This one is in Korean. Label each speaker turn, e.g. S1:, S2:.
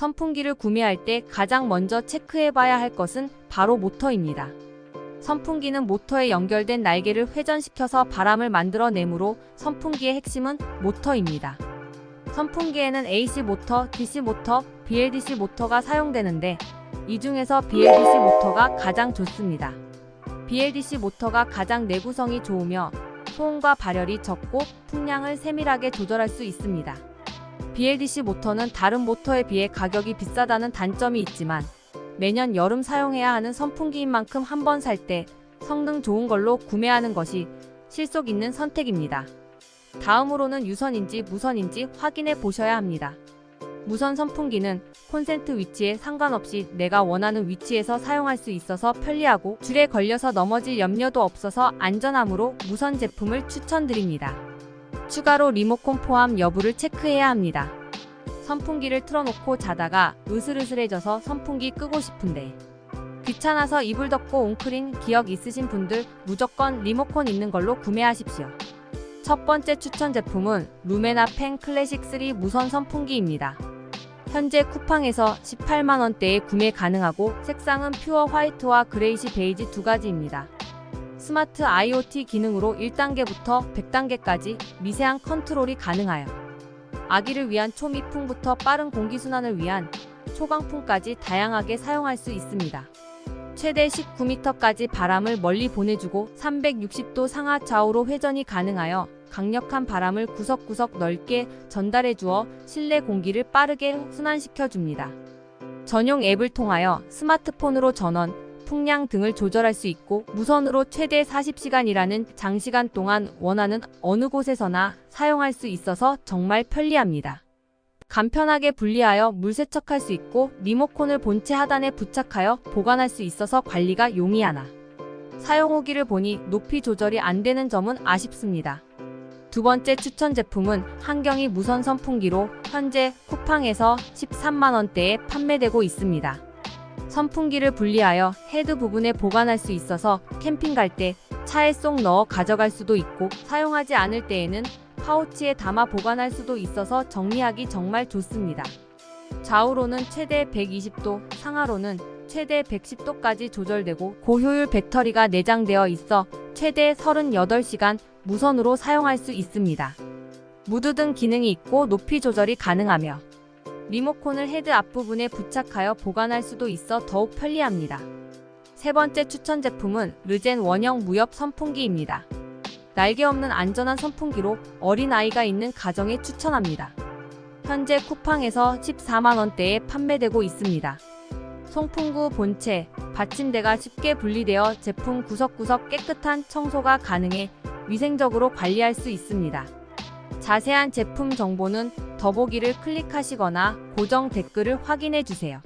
S1: 선풍기를 구매할 때 가장 먼저 체크해봐야 할 것은 바로 모터입니다. 선풍기는 모터에 연결된 날개를 회전시켜서 바람을 만들어내므로 선풍기의 핵심은 모터입니다. 선풍기에는 AC 모터, DC 모터, BLDC 모터가 사용되는데 이 중에서 BLDC 모터가 가장 좋습니다. BLDC 모터가 가장 내구성이 좋으며 소음과 발열이 적고 풍량을 세밀하게 조절할 수 있습니다. BLDC 모터는 다른 모터에 비해 가격이 비싸다는 단점이 있지만 매년 여름 사용해야 하는 선풍기인 만큼 한 번 살 때 성능 좋은 걸로 구매하는 것이 실속 있는 선택입니다. 다음으로는 유선인지 무선인지 확인해 보셔야 합니다. 무선 선풍기는 콘센트 위치에 상관없이 내가 원하는 위치에서 사용할 수 있어서 편리하고 줄에 걸려서 넘어질 염려도 없어서 안전하므로 무선 제품을 추천드립니다. 추가로 리모컨 포함 여부를 체크해야 합니다. 선풍기를 틀어놓고 자다가 으슬으슬해져서 선풍기 끄고 싶은데 귀찮아서 이불 덮고 웅크린 기억 있으신 분들 무조건 리모컨 있는 걸로 구매하십시오. 첫 번째 추천 제품은 루메나 펜 클래식 3 무선 선풍기입니다. 현재 쿠팡에서 18만원대에 구매 가능하고 색상은 퓨어 화이트와 그레이시 베이지 두 가지입니다. 스마트 IoT 기능으로 1단계부터 100단계까지 미세한 컨트롤이 가능하여 아기를 위한 초미풍부터 빠른 공기순환을 위한 초강풍까지 다양하게 사용할 수 있습니다. 최대 19m까지 바람을 멀리 보내주고 360도 상하 좌우로 회전이 가능하여 강력한 바람을 구석구석 넓게 전달해 주어 실내 공기를 빠르게 순환시켜 줍니다. 전용 앱을 통하여 스마트폰으로 전원, 풍량 등을 조절할 수 있고 무선으로 최대 40시간이라는 장시간 동안 원하는 어느 곳에서나 사용할 수 있어서 정말 편리합니다. 간편하게 분리하여 물 세척할 수 있고 리모컨을 본체 하단에 부착하여 보관할 수 있어서 관리가 용이하나 사용 후기를 보니 높이 조절이 안 되는 점은 아쉽습니다. 두 번째 추천 제품은 한경이 무선 선풍기로 현재 쿠팡에서 13만원대에 판매되고 있습니다. 선풍기를 분리하여 헤드 부분에 보관할 수 있어서 캠핑 갈 때 차에 쏙 넣어 가져갈 수도 있고 사용하지 않을 때에는 파우치에 담아 보관할 수도 있어서 정리하기 정말 좋습니다. 좌우로는 최대 120도, 상하로는 최대 110도까지 조절되고 고효율 배터리가 내장되어 있어 최대 38시간 무선으로 사용할 수 있습니다. 무드 등 기능이 있고 높이 조절이 가능하며 리모컨을 헤드 앞부분에 부착하여 보관할 수도 있어 더욱 편리합니다. 세 번째 추천 제품은 르젠 원형 무엽 선풍기입니다. 날개 없는 안전한 선풍기로 어린 아이가 있는 가정에 추천합니다. 현재 쿠팡에서 14만원대에 판매되고 있습니다. 송풍구 본체, 받침대가 쉽게 분리되어 제품 구석구석 깨끗한 청소가 가능해 위생적으로 관리할 수 있습니다. 자세한 제품 정보는 더보기를 클릭하시거나 고정 댓글을 확인해 주세요.